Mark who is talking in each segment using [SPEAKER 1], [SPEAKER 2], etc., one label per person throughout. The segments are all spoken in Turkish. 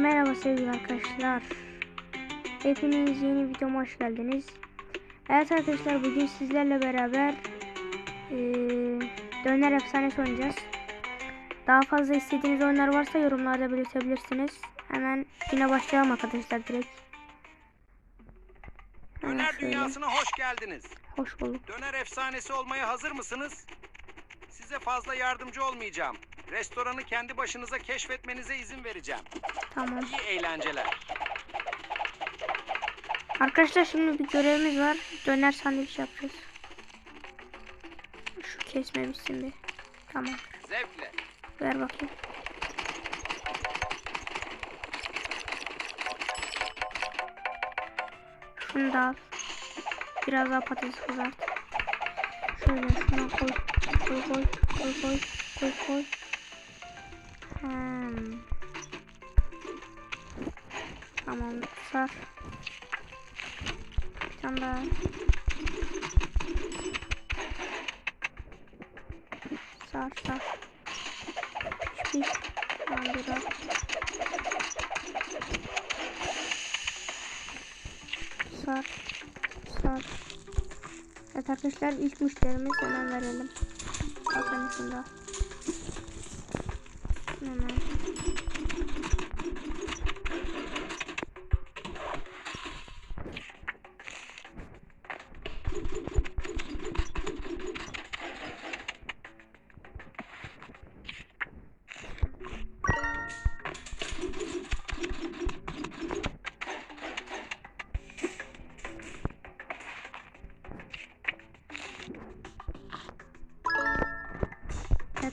[SPEAKER 1] Merhaba sevgili arkadaşlar. Hepiniz yeni videoma hoş geldiniz. Evet arkadaşlar bugün sizlerle beraber eee, Döner Efsanesi oynayacağız. Daha fazla istediğiniz oyunlar varsa yorumlarda belirtebilirsiniz. Hemen yine başlayalım arkadaşlar direkt. Hemen
[SPEAKER 2] Döner
[SPEAKER 1] şöyle.
[SPEAKER 2] dünyasına hoş geldiniz.
[SPEAKER 1] Hoş bulduk.
[SPEAKER 2] Döner efsanesi olmaya hazır mısınız? Size fazla yardımcı olmayacağım. Restoranı kendi başınıza keşfetmenize izin vereceğim.
[SPEAKER 1] Tamam.
[SPEAKER 2] İyi eğlenceler.
[SPEAKER 1] Arkadaşlar şimdi bir görevimiz var. Döner sandviç yapacağız. Şu kesme bitsin bir. Tamam.
[SPEAKER 2] Zevkle.
[SPEAKER 1] Ver bakayım. Şunu da al. Biraz daha patates kızart. Şöyle şuna koy. Koy koy. Koy koy. Koy koy. Hmm. Tamam. Sar. Bir tane daha. Sar sar. Hiçbir Tamam biraz. Sar. Sar. Evet arkadaşlar ilk müşterimiz hemen verelim. Bakın şunda.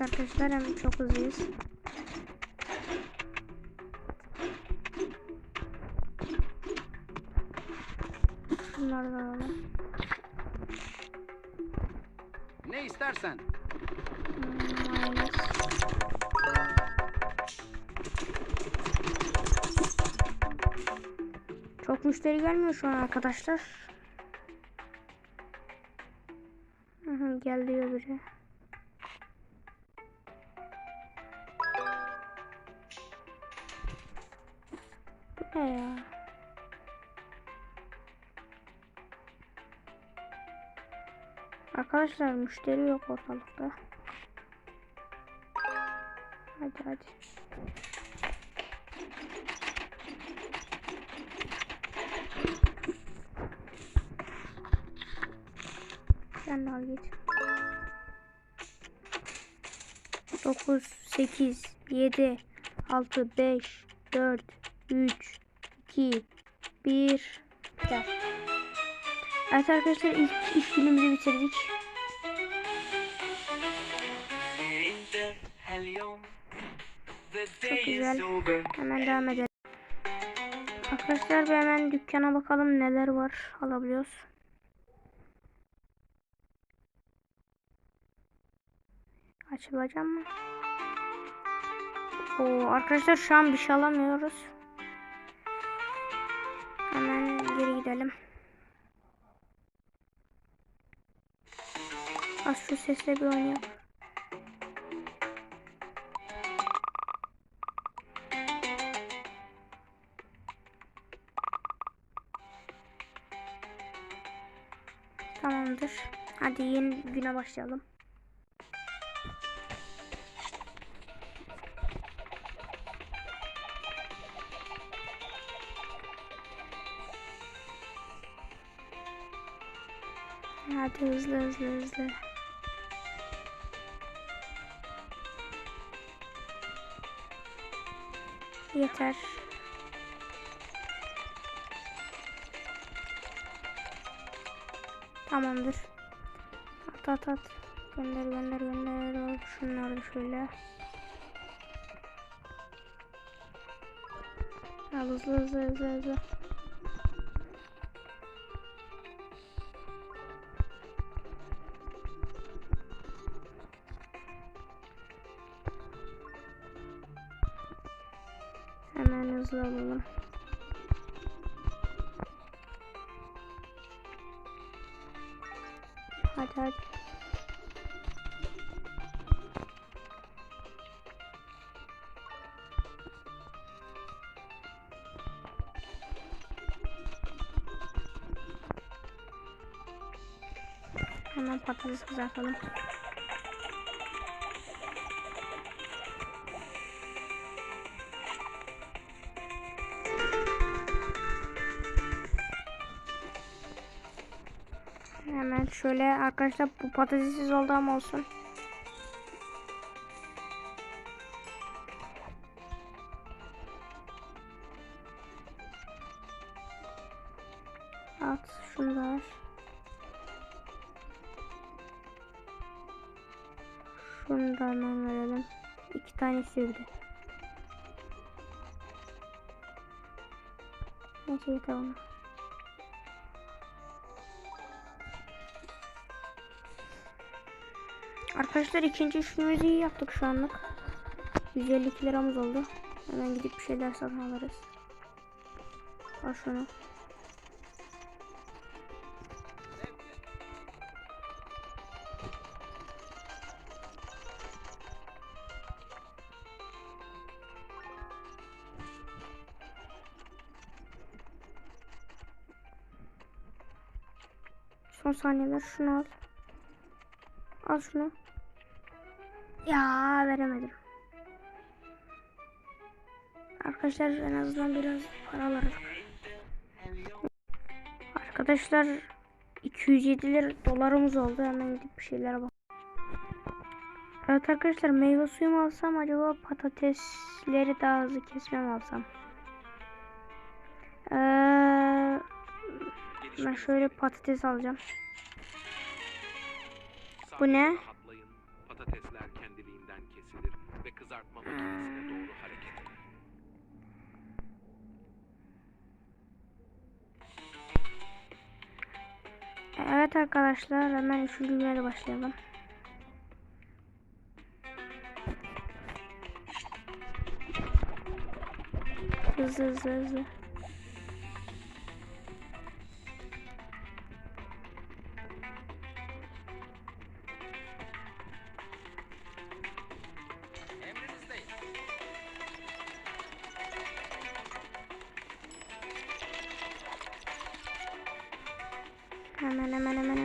[SPEAKER 1] Evet arkadaşlar hem çok hızlıyız. Şunları da alalım.
[SPEAKER 2] Ne istersen.
[SPEAKER 1] Hmm, mayonez. Çok müşteri gelmiyor şu an arkadaşlar. Bu ne ya? Arkadaşlar müşteri yok ortalıkta. Hadi hadi. Sen de al git. 9, 8, 7, 6, 5, 4, 3, 2, 1. Gel. Evet arkadaşlar ilk, günümüzü bitirdik. Çok güzel. Hemen devam edelim. Arkadaşlar bir hemen dükkana bakalım neler var alabiliyoruz. Açılacak mı? Oo, arkadaşlar şu an bir şey alamıyoruz. Gidelim. Az şu sesle bir oynayalım. Tamamdır. Hadi yeni güne başlayalım. Hadi hızlı hızlı hızlı. Yeter. Tamamdır. At at at. Gönder gönder gönder. Şunları da şöyle. Al hızlı hızlı hızlı hızlı. Hemen hızlı alalım. Hadi hadi. Hemen patatesi kızartalım. Şöyle arkadaşlar bu patatessiz oldu ama olsun. At şunu da. Şunu da hemen verelim. İki tane sürdü. Neyse yeter ona. Arkadaşlar ikinci üçlümüzü iyi yaptık şu anlık. 152 liramız oldu. Hemen gidip bir şeyler satın alırız. Al şunu. Son saniyeler şunu al. Al şunu. Ya veremedim. Arkadaşlar en azından biraz para alırız. Arkadaşlar 207 lira dolarımız oldu. Hemen gidip bir şeylere bak. Evet arkadaşlar meyve suyu mu alsam acaba patatesleri daha hızlı kesmem alsam. Ee, ben şöyle patates alacağım. Bu ne?
[SPEAKER 3] Kızartma makinesine doğru hareket eder.
[SPEAKER 1] Evet arkadaşlar hemen üçüncü güne başlayalım. Hızlı hızlı hızlı. Hemen hemen hemen hemen. Hemen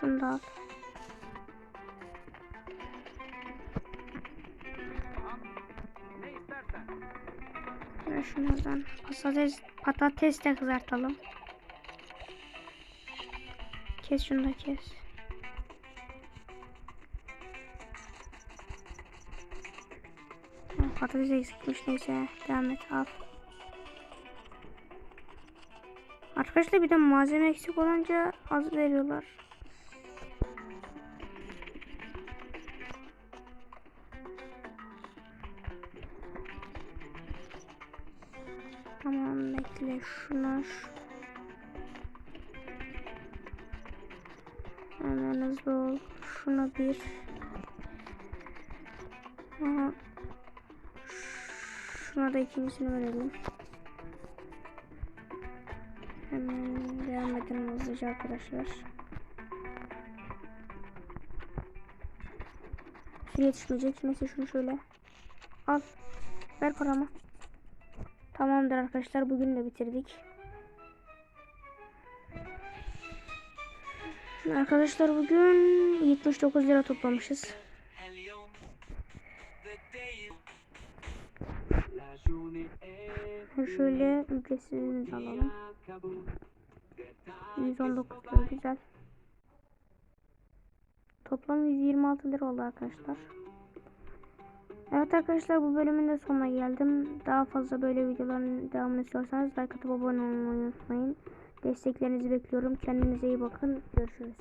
[SPEAKER 1] Şunu da al. Ve şunlardan patates, patates de kızartalım. Kes şunu da kes. Patates eksikmiş neyse devam et al. Arkadaşlar bir de malzeme eksik olunca az veriyorlar. Bekle şunu ş- Hemen hızlı ol. Şunu bir. Aha. Şuna da ikincisini verelim. Hemen devam edelim hızlıca arkadaşlar. Yetişmeyecek. Neyse şunu şöyle. Al. Ver paramı. Tamamdır arkadaşlar. Bugün de bitirdik. Arkadaşlar bugün 79 lira toplamışız. Şöyle ücretsizini alalım. 119 lira güzel. Toplam 126 lira oldu arkadaşlar. Evet arkadaşlar bu bölümün de sonuna geldim. Daha fazla böyle videoların devamını istiyorsanız like atıp abone olmayı unutmayın. Desteklerinizi bekliyorum. Kendinize iyi bakın. Görüşürüz.